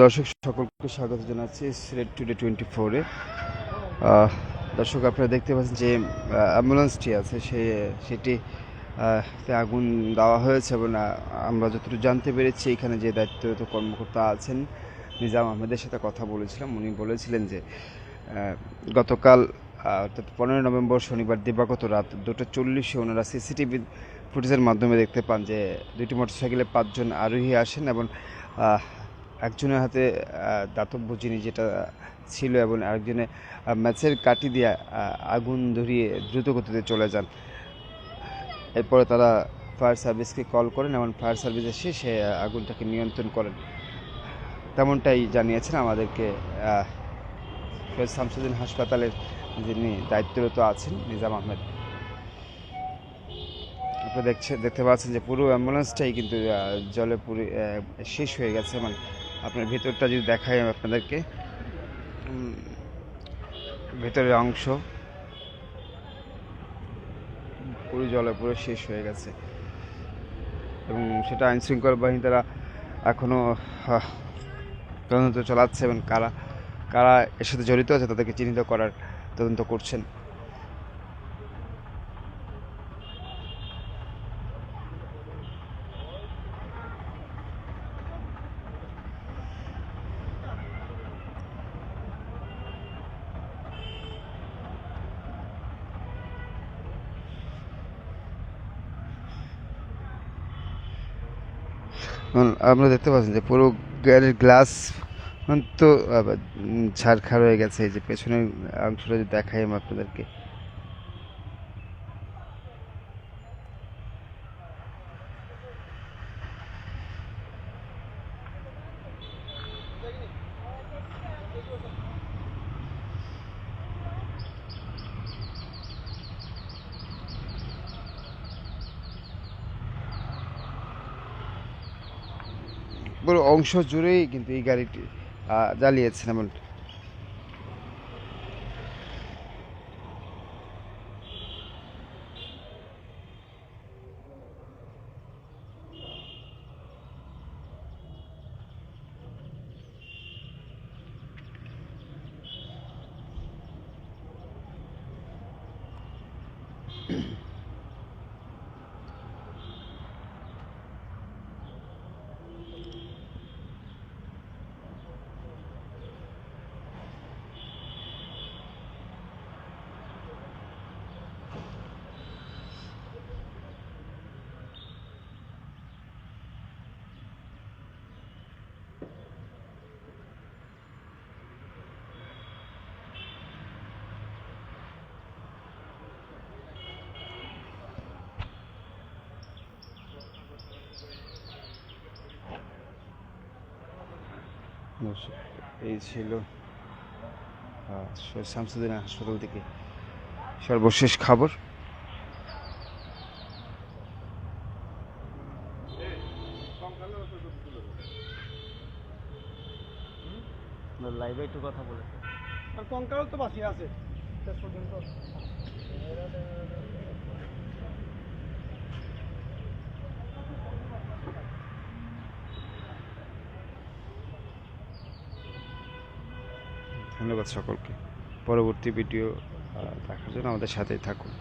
দর্শক, সকলকে স্বাগত জানাচ্ছি সিলেট টুডে টোয়েন্টি ফোরে দর্শক, আপনারা দেখতে পাচ্ছেন যে অ্যাম্বুলেন্সটি আছে, সে, সেটি আগুন দেওয়া হয়েছে এবং আমরা যতটুকু জানতে পেরেছি, এখানে যে দায়িত্বরত কর্মকর্তা আছেন, নিজাম আহমেদের সাথে কথা বলেছিলাম। উনি বলেছিলেন যে গতকাল অর্থাৎ পনেরোই নভেম্বর শনিবার দিবাগত রাত দুটো চল্লিশে ওনারা সিসিটিভি ফুটেজের মাধ্যমে দেখতে পান যে দুইটি মোটরসাইকেলে পাঁচজন আরোহী আসেন এবং একজনের হাতে দাতব্য জিনিস যেটা ছিল এবং আরেকজনে ম্যাচের কাঠি দিয়ে আগুন ধরিয়ে দ্রুত গতিতে চলে যান। এরপরে তারা ফায়ার সার্ভিসকে কল করেন এবং ফায়ার সার্ভিস এসে সে আগুনটাকে নিয়ন্ত্রণ করেন। তেমনটাই জানিয়েছেন আমাদেরকে সৈয়দ শামসুদ্দিন হাসপাতালের যিনি দায়িত্বরত আছেন, নিজাম আহমেদ। আপনারা দেখছে, দেখতে পাচ্ছেন যে পুরো অ্যাম্বুলেন্সটাই কিন্তু জলে পুরো শেষ হয়ে গেছে। মানে আপনার ভেতরটা যদি দেখাই আপনাদেরকে ভেতরের অংশ পুরো জলে পুরো শেষ হয়ে গেছে। এবং সেটা আইন শৃঙ্খলা বাহিনী তারা এখনও তদন্ত চালাচ্ছে এবং কারা কারা এর সাথে জড়িত আছে তাদেরকে চিহ্নিত করার তদন্ত করছেন। আমরা দেখতে পাচ্ছেন যে পুরো গাড়ির গ্লাস তো ঝাড়খাড় হয়ে গেছে। এই যে পেছনের অংশটা দেখাই আমি আপনাদেরকে। পুরো অংশ জুড়েই কিন্তু এই গাড়িটি জ্বালিয়েছেন এমন। দর্শক, এই ছিল শামসুদ্দিন হাসপাতাল থেকে সর্বশেষ খবর। লাইভে একটু কথা বলে। আর কঙ্কালও তো বাঁচিয়ে আছে। শেষ পর্যন্ত। ধন্যবাদ সকলকে। পরবর্তী ভিডিও দেখার জন্য আমাদের সাথেই থাকুন।